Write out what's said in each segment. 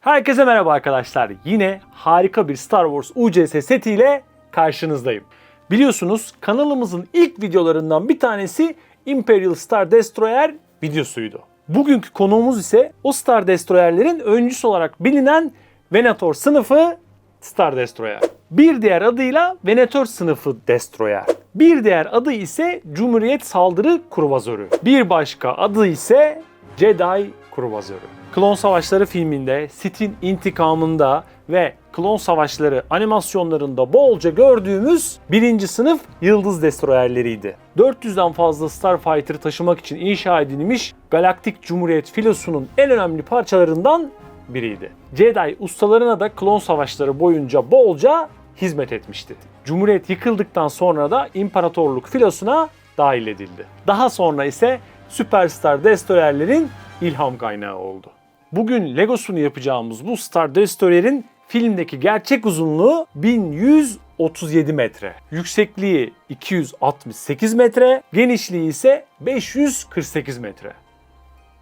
Herkese merhaba arkadaşlar. Yine harika bir Star Wars UCS setiyle karşınızdayım. Biliyorsunuz kanalımızın ilk videolarından bir tanesi Imperial Star Destroyer videosuydu. Bugünkü konuğumuz ise o Star Destroyer'lerin öncüsü olarak bilinen Venator sınıfı Star Destroyer. Bir diğer adıyla Venator sınıfı Destroyer. Bir diğer adı ise Cumhuriyet Saldırı Kruvazörü. Bir başka adı ise Jedi Kruvazörü. Klon Savaşları filminde, Sith'in intikamında ve Klon Savaşları animasyonlarında bolca gördüğümüz birinci sınıf yıldız destroyerleriydi. 400'den fazla Starfighter taşımak için inşa edilmiş Galaktik Cumhuriyet filosunun en önemli parçalarından biriydi. Jedi ustalarına da klon savaşları boyunca bolca hizmet etmişti. Cumhuriyet yıkıldıktan sonra da imparatorluk filosuna dahil edildi. Daha sonra ise Superstar Destroyer'lerin ilham kaynağı oldu. Bugün Legosunu yapacağımız bu Star Destroyer'in filmdeki gerçek uzunluğu 1137 metre. Yüksekliği 268 metre, genişliği ise 548 metre.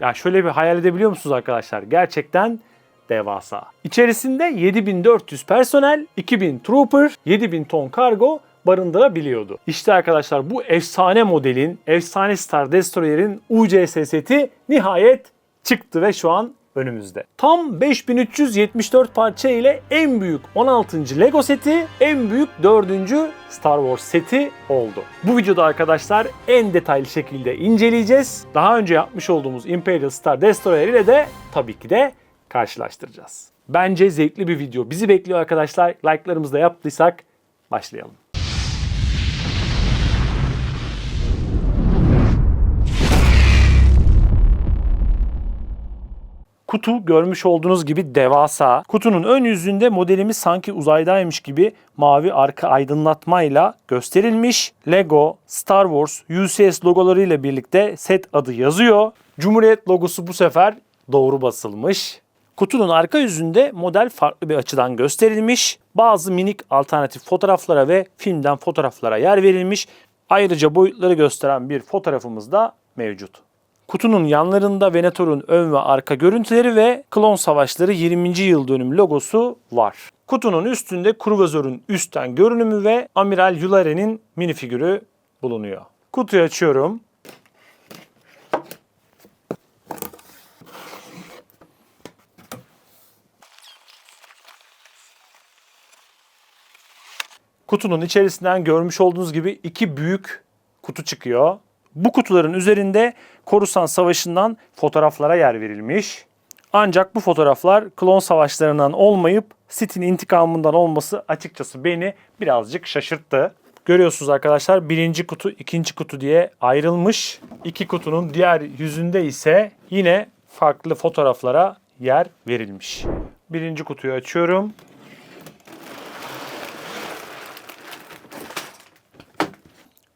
Ya şöyle bir hayal edebiliyor musunuz arkadaşlar? Gerçekten devasa. İçerisinde 7400 personel, 2000 trooper, 7000 ton kargo barındırabiliyordu. İşte arkadaşlar bu efsane modelin, efsane Star Destroyer'in UCS seti nihayet çıktı ve şu an önümüzde. Tam 5374 parça ile en büyük 16. Lego seti, en büyük 4. Star Wars seti oldu. Bu videoda arkadaşlar en detaylı şekilde inceleyeceğiz. Daha önce yapmış olduğumuz Imperial Star Destroyer ile de tabii ki de karşılaştıracağız. Bence zevkli bir video bizi bekliyor arkadaşlar. Like'larımızı da yaptıysak başlayalım. Kutu görmüş olduğunuz gibi devasa. Kutunun ön yüzünde modelimiz sanki uzaydaymış gibi mavi arka aydınlatmayla gösterilmiş. Lego, Star Wars, UCS logoları ile birlikte set adı yazıyor. Cumhuriyet logosu bu sefer doğru basılmış. Kutunun arka yüzünde model farklı bir açıdan gösterilmiş. Bazı minik alternatif fotoğraflara ve filmden fotoğraflara yer verilmiş. Ayrıca boyutları gösteren bir fotoğrafımız da mevcut. Kutunun yanlarında Venator'un ön ve arka görüntüleri ve Klon Savaşları 20. yıl dönüm logosu var. Kutunun üstünde Kruvazör'ün üstten görünümü ve Amiral Yularen'in minifigürü bulunuyor. Kutuyu açıyorum. Kutunun içerisinden görmüş olduğunuz gibi iki büyük kutu çıkıyor. Bu kutuların üzerinde Korusan Savaşı'ndan fotoğraflara yer verilmiş. Ancak bu fotoğraflar klon savaşlarından olmayıp Sith'in intikamından olması açıkçası beni birazcık şaşırttı. Görüyorsunuz arkadaşlar birinci kutu ikinci kutu diye ayrılmış. İki kutunun diğer yüzünde ise yine farklı fotoğraflara yer verilmiş. Birinci kutuyu açıyorum.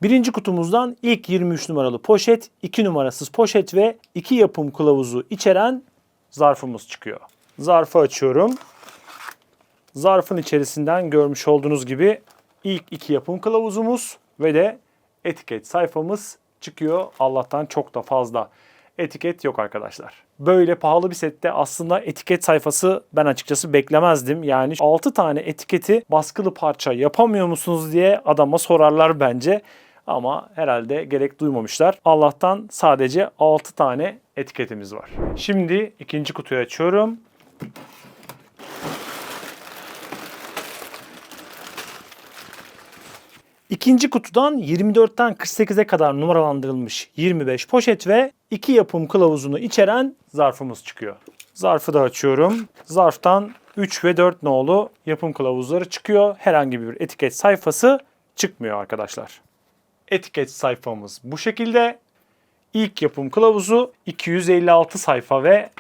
Birinci kutumuzdan ilk 23 numaralı poşet, 2 numarasız poşet ve 2 yapım kılavuzu içeren zarfımız çıkıyor. Zarfı açıyorum. Zarfın içerisinden görmüş olduğunuz gibi ilk iki yapım kılavuzumuz ve de etiket sayfamız çıkıyor. Allah'tan çok da fazla etiket yok arkadaşlar. Böyle pahalı bir sette aslında etiket sayfası ben açıkçası beklemezdim. Yani 6 tane etiketi baskılı parça yapamıyor musunuz diye adama sorarlar bence. Ama herhalde gerek duymamışlar. Allah'tan sadece 6 tane etiketimiz var. Şimdi ikinci kutuyu açıyorum. İkinci kutudan 24'ten 48'e kadar numaralandırılmış 25 poşet ve 2 yapım kılavuzunu içeren zarfımız çıkıyor. Zarfı da açıyorum. Zarftan 3 ve 4 nolu yapım kılavuzları çıkıyor. Herhangi bir etiket sayfası çıkmıyor arkadaşlar. Etiket sayfamız bu şekilde. İlk yapım kılavuzu 256 sayfa ve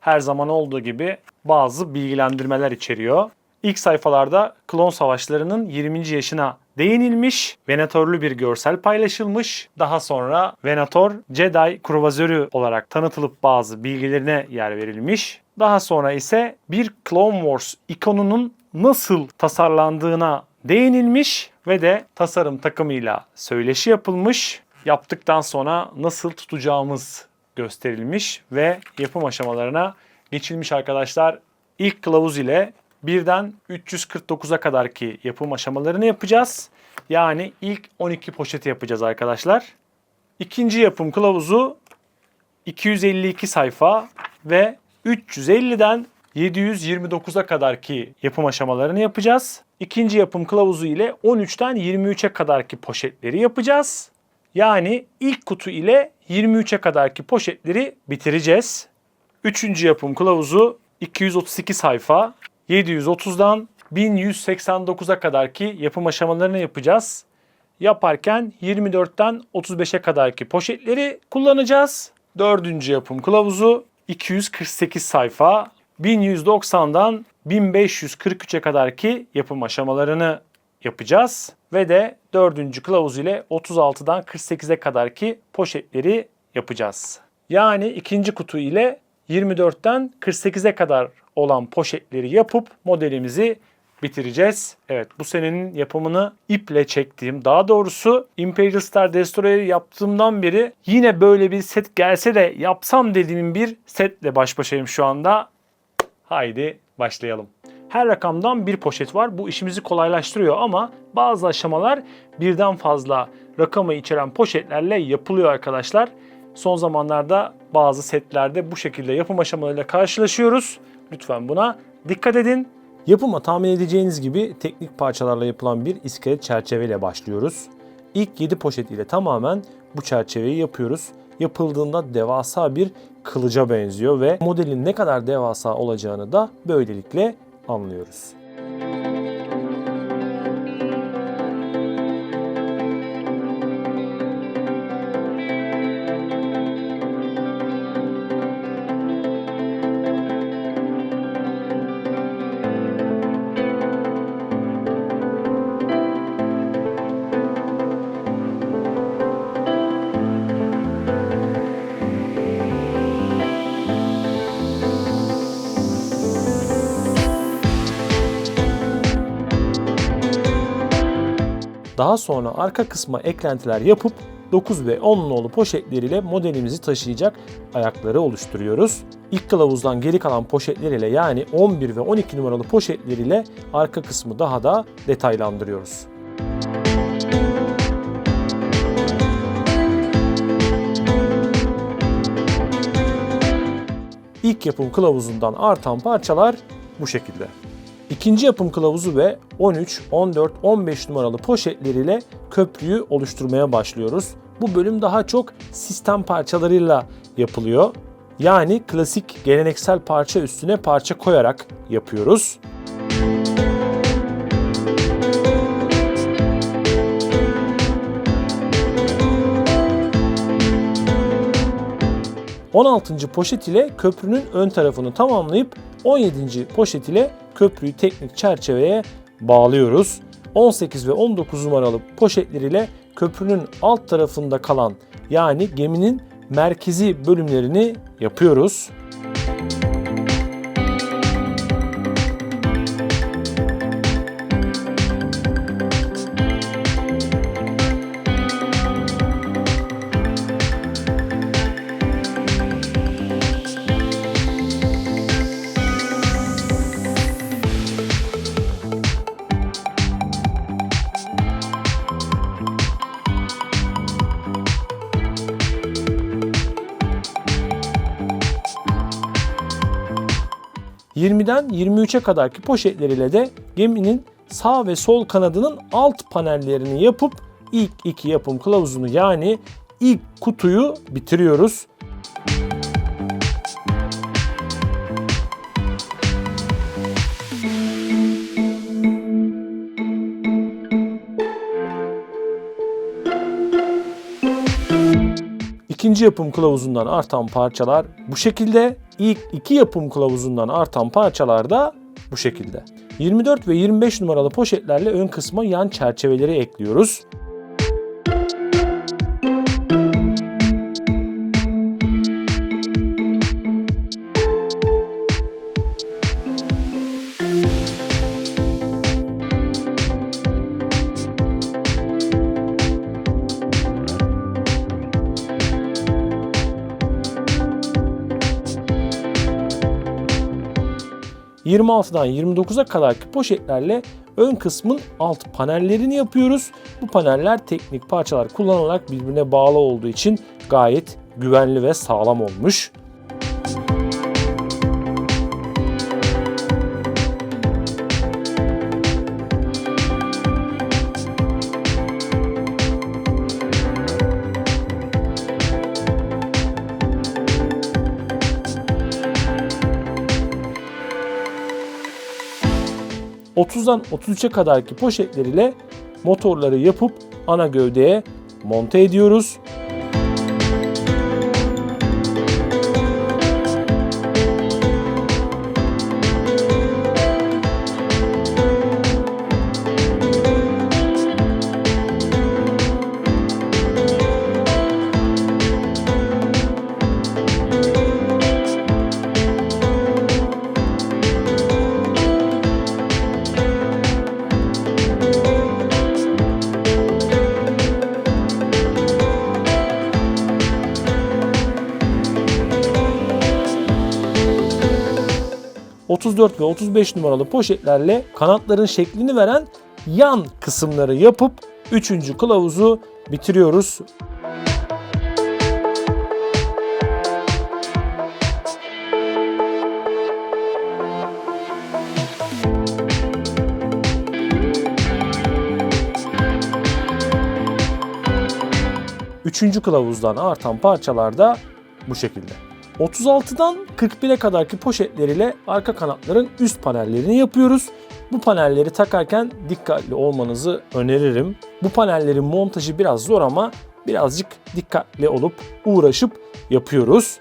her zaman olduğu gibi bazı bilgilendirmeler içeriyor. İlk sayfalarda klon savaşlarının 20. yaşına değinilmiş, Venatorlu bir görsel paylaşılmış. Daha sonra Venator Jedi kruvazörü olarak tanıtılıp bazı bilgilerine yer verilmiş. Daha sonra ise bir Clone Wars ikonunun nasıl tasarlandığına değinilmiş ve de tasarım takımıyla söyleşi yapılmış. Yaptıktan sonra nasıl tutacağımız gösterilmiş ve yapım aşamalarına geçilmiş arkadaşlar. ilk kılavuz ile birden 349'a kadarki yapım aşamalarını yapacağız. Yani ilk 12 poşeti yapacağız arkadaşlar. İkinci yapım kılavuzu 252 sayfa ve 350'den 729'a kadarki yapım aşamalarını yapacağız. İkinci yapım kılavuzu ile 13'ten 23'e kadarki poşetleri yapacağız. Yani ilk kutu ile 23'e kadarki poşetleri bitireceğiz. Üçüncü yapım kılavuzu 232 sayfa. 730'dan 1189'a kadarki yapım aşamalarını yapacağız. Yaparken 24'ten 35'e kadarki poşetleri kullanacağız. Dördüncü yapım kılavuzu 248 sayfa. 1190'dan 1543'e kadarki yapım aşamalarını yapacağız. Ve de dördüncü kılavuz ile 36'dan 48'e kadarki poşetleri yapacağız. Yani ikinci kutu ile 24'ten 48'e kadar olan poşetleri yapıp modelimizi bitireceğiz. Evet bu senenin yapımını iple çektiğim daha doğrusu Imperial Star Destroyer'ı yaptığımdan beri yine böyle bir set gelse de yapsam dediğim bir setle baş başayım şu anda. Haydi başlayalım. Her rakamdan bir poşet var. Bu işimizi kolaylaştırıyor ama bazı aşamalar birden fazla rakamı içeren poşetlerle yapılıyor arkadaşlar. Son zamanlarda bazı setlerde bu şekilde yapım aşamalarıyla karşılaşıyoruz. Lütfen buna dikkat edin. Yapıma tahmin edeceğiniz gibi teknik parçalarla yapılan bir iskelet çerçeveyle başlıyoruz. İlk 7 poşet ile tamamen bu çerçeveyi yapıyoruz. Yapıldığında devasa bir kılıca benziyor ve modelin ne kadar devasa olacağını da böylelikle anlıyoruz. Daha sonra arka kısma eklentiler yapıp 9 ve 10 nolu poşetleriyle modelimizi taşıyacak ayakları oluşturuyoruz. İlk kılavuzdan geri kalan poşetler ile yani 11 ve 12 numaralı poşetler ile arka kısmı daha da detaylandırıyoruz. İlk yapım kılavuzundan artan parçalar bu şekilde. İkinci yapım kılavuzu ve 13, 14, 15 numaralı poşetleriyle köprüyü oluşturmaya başlıyoruz. Bu bölüm daha çok sistem parçalarıyla yapılıyor. Yani klasik geleneksel parça üstüne parça koyarak yapıyoruz. ...16. poşet ile köprünün ön tarafını tamamlayıp 17. poşet ile köprüyü teknik çerçeveye bağlıyoruz. 18 ve 19 numaralı poşetler ile köprünün alt tarafında kalan yani geminin merkezi bölümlerini yapıyoruz. ...20'den 23'e kadarki poşetler ile de geminin sağ ve sol kanadının alt panellerini yapıp ilk iki yapım kılavuzunu yani ilk kutuyu bitiriyoruz. İkinci yapım kılavuzundan artan parçalar bu şekilde. İlk iki yapım kılavuzundan artan parçalar da bu şekilde. 24 ve 25 numaralı poşetlerle ön kısma yan çerçeveleri ekliyoruz. 26'dan 29'a kadarki poşetlerle ön kısmın alt panellerini yapıyoruz. Bu paneller teknik parçalar kullanılarak birbirine bağlı olduğu için gayet güvenli ve sağlam olmuş. ...30'dan 33'e kadarki poşetler ile motorları yapıp ana gövdeye monte ediyoruz. ...34 ve 35 numaralı poşetlerle kanatların şeklini veren yan kısımları yapıp 3. kılavuzu bitiriyoruz. Üçüncü kılavuzdan artan parçalar da bu şekilde. 36'dan 41'e kadarki poşetler ile arka kanatların üst panellerini yapıyoruz. Bu panelleri takarken dikkatli olmanızı öneririm. Bu panellerin montajı biraz zor ama birazcık dikkatli olup uğraşıp yapıyoruz.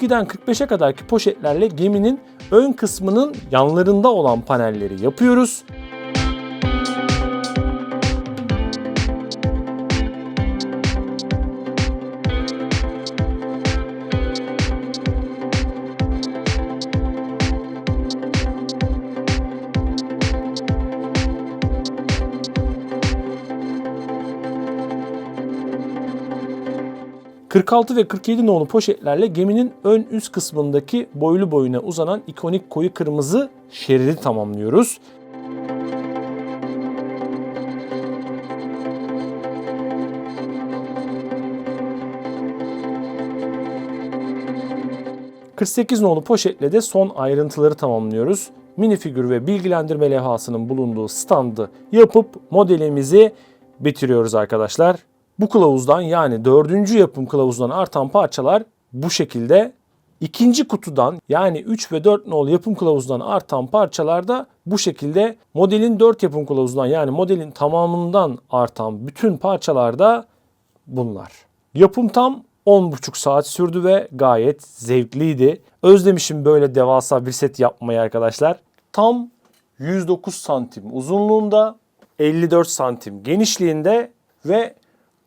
...42'den 45'e kadarki poşetlerle geminin ön kısmının yanlarında olan panelleri yapıyoruz. ...46 ve 47 nolu poşetlerle geminin ön üst kısmındaki boylu boyuna uzanan ikonik koyu kırmızı şeridi tamamlıyoruz. ...48 nolu poşetle de son ayrıntıları tamamlıyoruz. Minifigür ve bilgilendirme levhasının bulunduğu standı yapıp modelimizi bitiriyoruz arkadaşlar. Bu kılavuzdan yani dördüncü yapım kılavuzdan artan parçalar bu şekilde. İkinci kutudan yani 3 ve 4 nolu yapım kılavuzundan artan parçalar da bu şekilde modelin 4 yapım kılavuzundan yani modelin tamamından artan bütün parçalar da bunlar. Yapım tam 10,5 saat sürdü ve gayet zevkliydi. Özlemişim böyle devasa bir set yapmayı arkadaşlar. Tam 109 santim uzunluğunda, 54 santim genişliğinde ve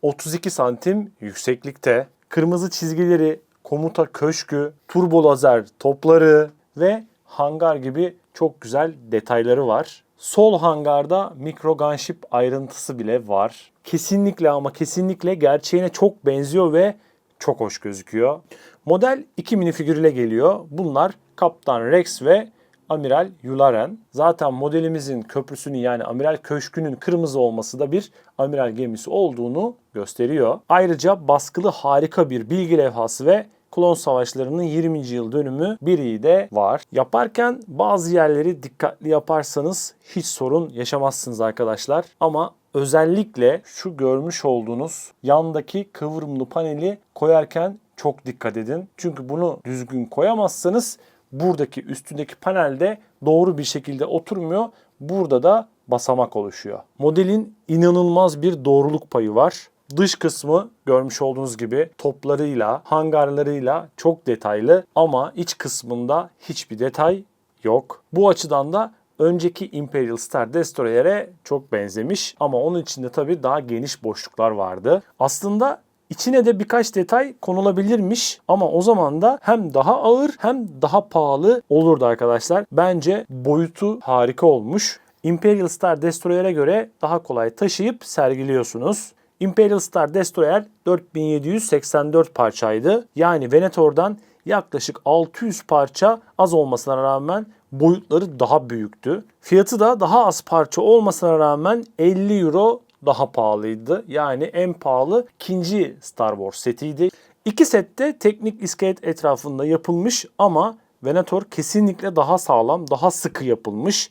32 santim yükseklikte. Kırmızı çizgileri, komuta köşkü, turbo lazer topları ve hangar gibi çok güzel detayları var. Sol hangarda mikro gunship ayrıntısı bile var. Kesinlikle ama kesinlikle gerçeğine çok benziyor ve çok hoş gözüküyor. Model iki minifigür ile geliyor. Bunlar Kaptan Rex ve Amiral Yularen. Zaten modelimizin köprüsünün yani Amiral Köşkü'nün kırmızı olması da bir amiral gemisi olduğunu gösteriyor. Ayrıca baskılı harika bir bilgi levhası ve Klon Savaşları'nın 20. yıl dönümü biri de var. Yaparken bazı yerleri dikkatli yaparsanız hiç sorun yaşamazsınız arkadaşlar. Ama özellikle şu görmüş olduğunuz yandaki kıvrımlı paneli koyarken çok dikkat edin. Çünkü bunu düzgün koyamazsanız buradaki üstündeki panelde doğru bir şekilde oturmuyor. Burada da basamak oluşuyor. Modelin inanılmaz bir doğruluk payı var. Dış kısmı görmüş olduğunuz gibi toplarıyla, hangarlarıyla çok detaylı ama iç kısmında hiçbir detay yok. Bu açıdan da önceki Imperial Star Destroyer'e çok benzemiş ama onun içinde tabii daha geniş boşluklar vardı. Aslında İçine de birkaç detay konulabilirmiş ama o zaman da hem daha ağır hem daha pahalı olurdu arkadaşlar. Bence boyutu harika olmuş. Imperial Star Destroyer'e göre daha kolay taşıyıp sergiliyorsunuz. Imperial Star Destroyer 4784 parçaydı. Yani Venator'dan yaklaşık 600 parça az olmasına rağmen boyutları daha büyüktü. Fiyatı da daha az parça olmasına rağmen 50 euro daha pahalıydı. Yani en pahalı ikinci Star Wars setiydi. İki set de teknik iskelet etrafında yapılmış ama Venator kesinlikle daha sağlam, daha sıkı yapılmış.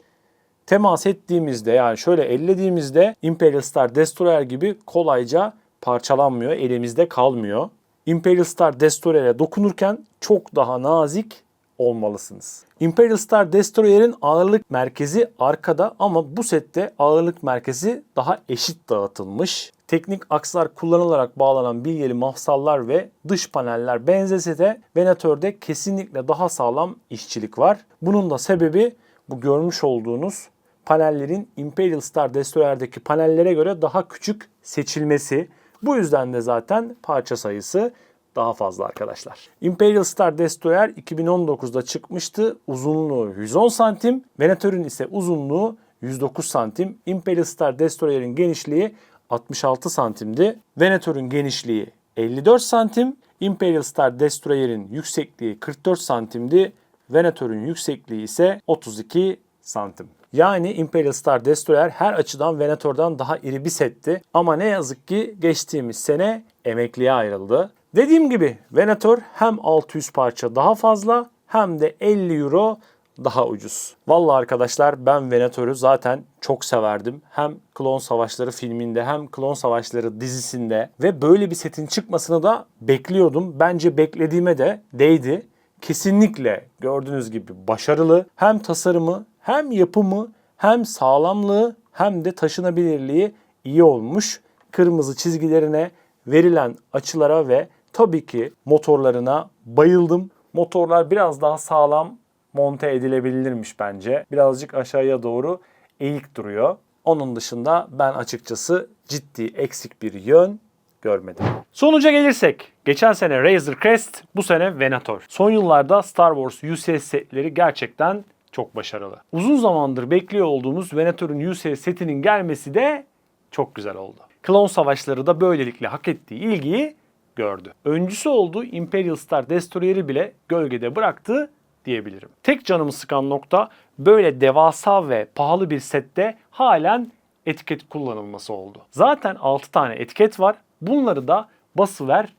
Temas ettiğimizde yani şöyle ellediğimizde Imperial Star Destroyer gibi kolayca parçalanmıyor, elimizde kalmıyor. Imperial Star Destroyer'e dokunurken çok daha nazik olmalısınız. Imperial Star Destroyer'in ağırlık merkezi arkada ama bu sette ağırlık merkezi daha eşit dağıtılmış. Teknik akslar kullanılarak bağlanan bilyeli mafsallar ve dış paneller benzese de Venator'de kesinlikle daha sağlam işçilik var. Bunun da sebebi bu görmüş olduğunuz panellerin Imperial Star Destroyer'deki panellere göre daha küçük seçilmesi. Bu yüzden de zaten parça sayısı daha fazla arkadaşlar. Imperial Star Destroyer 2019'da çıkmıştı. Uzunluğu 110 santim. Venator'un ise uzunluğu 109 santim. Imperial Star Destroyer'in genişliği 66 santimdi. Venator'un genişliği 54 santim. Imperial Star Destroyer'in yüksekliği 44 santimdi. Venator'un yüksekliği ise 32 santim. Yani Imperial Star Destroyer her açıdan Venator'dan daha iri bir setti. Ama ne yazık ki geçtiğimiz sene emekliye ayrıldı. Dediğim gibi Venator hem 600 parça daha fazla hem de 50 euro daha ucuz. Vallahi arkadaşlar ben Venator'u zaten çok severdim. Hem Klon Savaşları filminde hem Klon Savaşları dizisinde ve böyle bir setin çıkmasını da bekliyordum. Bence beklediğime de değdi. Kesinlikle gördüğünüz gibi başarılı. Hem tasarımı hem yapımı hem sağlamlığı hem de taşınabilirliği iyi olmuş. Kırmızı çizgilerine, verilen açılara ve tabii ki motorlarına bayıldım. Motorlar biraz daha sağlam monte edilebilirmiş bence. Birazcık aşağıya doğru eğik duruyor. Onun dışında ben açıkçası ciddi eksik bir yön görmedim. Sonuca gelirsek, geçen sene Razor Crest, bu sene Venator. Son yıllarda Star Wars UCS setleri gerçekten çok başarılı. Uzun zamandır bekliyor olduğumuz Venator'un UCS setinin gelmesi de çok güzel oldu. Klon Savaşları da böylelikle hak ettiği ilgiyi gördü. Öncüsü olduğu Imperial Star Destroyer'i bile gölgede bıraktı diyebilirim. Tek canımı sıkan nokta böyle devasa ve pahalı bir sette halen etiket kullanılması oldu. Zaten 6 tane etiket var. Bunları da basıver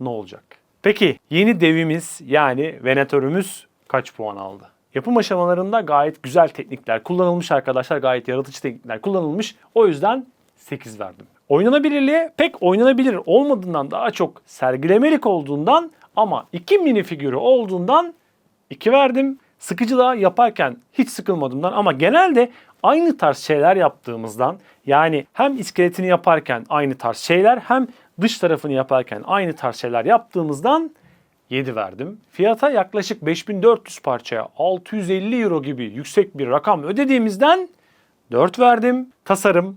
ne olacak? Peki yeni devimiz yani Venator'umuz kaç puan aldı? Yapım aşamalarında gayet güzel teknikler kullanılmış arkadaşlar. Gayet yaratıcı teknikler kullanılmış. O yüzden 8 verdim. Oynanabilirliğe pek oynanabilir olmadığından daha çok sergilemelik olduğundan ama iki mini figürü olduğundan 2 verdim. Sıkıcılığa yaparken hiç sıkılmadığımdan ama genelde aynı tarz şeyler yaptığımızdan yani hem iskeletini yaparken aynı tarz şeyler hem dış tarafını yaparken aynı tarz şeyler yaptığımızdan 7 verdim. Fiyata yaklaşık 5400 parçaya 650 euro gibi yüksek bir rakam ödediğimizden 4 verdim. Tasarım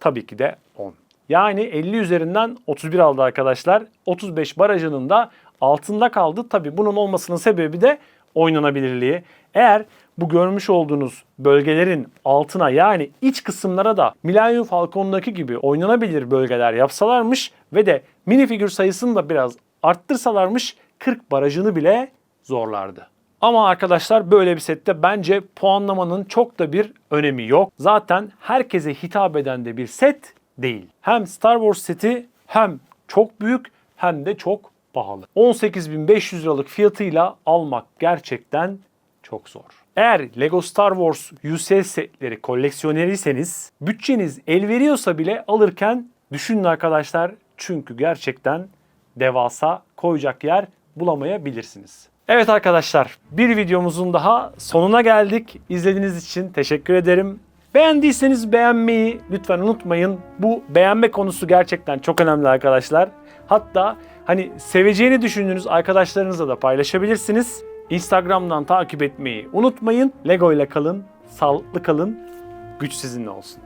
tabii ki de 10. Yani 50 üzerinden 31 aldı arkadaşlar. 35 barajının da altında kaldı. Tabii bunun olmasının sebebi de oynanabilirliği. Eğer bu görmüş olduğunuz bölgelerin altına yani iç kısımlara da Millennium Falcon'daki gibi oynanabilir bölgeler yapsalarmış ve de minifigür sayısını da biraz arttırsalarmış 40 barajını bile zorlardı. Ama arkadaşlar böyle bir sette bence puanlamanın çok da bir önemi yok. Zaten herkese hitap eden de bir set değil. Hem Star Wars seti hem çok büyük hem de çok pahalı. 18.500 liralık fiyatıyla almak gerçekten çok zor. Eğer Lego Star Wars UCS setleri koleksiyoneriyseniz bütçeniz el veriyorsa bile alırken düşünün arkadaşlar. Çünkü gerçekten devasa koyacak yer bulamayabilirsiniz. Evet arkadaşlar bir videomuzun daha sonuna geldik. İzlediğiniz için teşekkür ederim. Beğendiyseniz beğenmeyi lütfen unutmayın. Bu beğenme konusu gerçekten çok önemli arkadaşlar. Hatta hani seveceğini düşündüğünüz arkadaşlarınızla da paylaşabilirsiniz. Instagram'dan takip etmeyi unutmayın. Lego ile kalın, Sağlıklı kalın. Güç sizinle olsun.